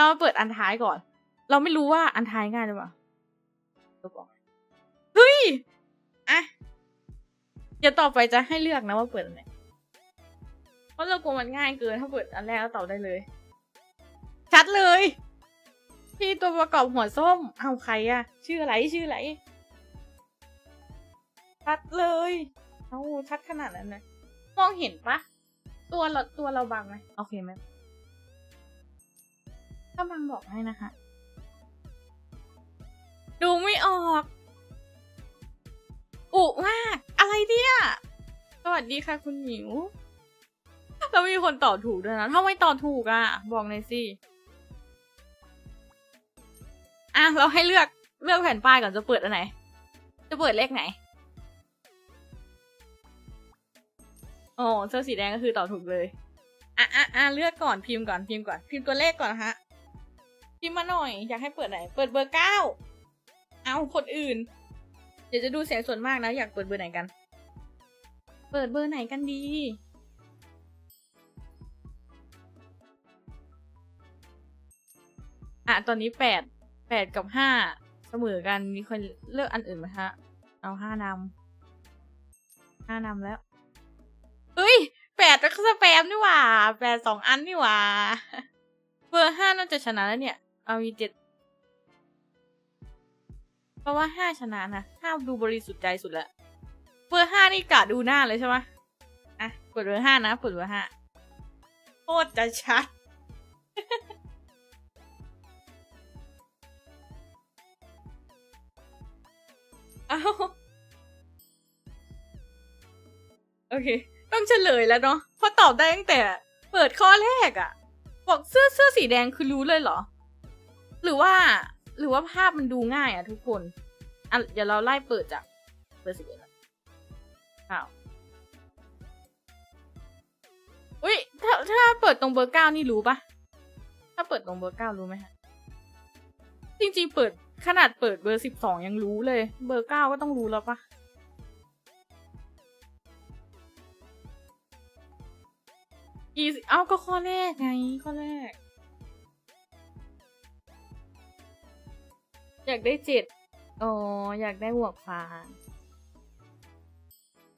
เรามาเปิดอันท้ายก่อน เราไม่รู้ว่าอันท้ายง่ายหรือเปล่าลบออกเฮ้ยอะเดี๋ยวต่อไปจะให้เลือกนะว่าเปิดอันไหนเพราะเรากลัวมันง่ายเกิน ถ้าเปิดอันแรกแล้วตอบได้เลย ชัดเลยพี่ตัวประกอบหัวส้มเอาใครอะชื่ออะไรชื่ออะไรชัดเลยเอาชัดขนาดนั้นนะมองเห็นปะตัวเราตัวเราบังไหมโอเคไหม ถ้าบังบอกให้นะคะ ดูไม่ออกอุมากอะไรเนี่ยสวัสดีค่ะคุณหมิวแล้วมีคนตอบถูกด้วยนะถ้าไม่ตอบถูกอะ บอกหน่อยสิ อะ เราให้เลือกเลือกแผ่นป้ายก่อนจะเปิดอันไหน จะเปิดเลขไหนโอ้เสื้อสีแดงก็คือตอบถูกเลย อะอะอะเลือกก่อนพิมพ์ก่อนพิมพ์ก่อน พิมพ์ตัวเลขก่อนฮะ พิมพ์มาหน่อย อยากให้เปิดไหน เปิดเบอร์เก้า เอาคนอื่น เดี๋ยวจะดูเสียงส่วนมากนะ อยากเปิดเบอร์ไหนกัน เปิดเบอร์ไหนกันดี อะ ตอนนี้แปด แปดกับห้าเสมอกัน มีคนเลือกอันอื่นไหมฮะ เอาห้านำห้านำแล้ว เฮ้ยแปดเป็สแปมนี่หว่า แปดสองอันนี่หว่า เบอร์ห้าน่าจะชนะแล้วเนี่ย เอามีเจ็ดเพราะว่าห้าชนะนะห้าดูบริสุทธิ์ใจสุดละเบอร์ห้านี่กะดูหน้าเลยใช่ไหมอะกดเบอร์ห้านะกดเบอร์ห้าโคตรจะชัดอ้าวโอเค ต้องเฉลยแล้วเนาะเพราะตอบได้ตั้งแต่ เปิดข้อแรกอะบอกเสื้อเสื้อสีแดงคือรู้เลยเหรอ หรือว่าหรือว่าภาพมันดูง่ายอะทุกคนอะเดี๋ยวเราไล่เปิดจากเบอร์สิบเอ็ดละอ้าวอุ้ยถ้าถ้าเปิดตรงเบอร์เก้านี่รู้ปะถ้าเปิดตรงเบอร์เก้ารู้ไหมฮะ จริงๆเปิดขนาดเปิดเบอร์สิบสองยังรู้เลย เบอร์เก้าก็ต้องรู้แล้วปะอีเอ้าก็ข้อแรกไงข้อแร อยากได้เจ็ดอ๋อ อยากได้หมวกฟาง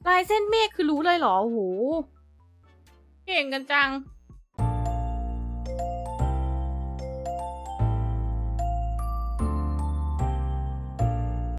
ลายเส้นเมฆคือรู้เลยเหรอโอ้โหเก่งกันจัง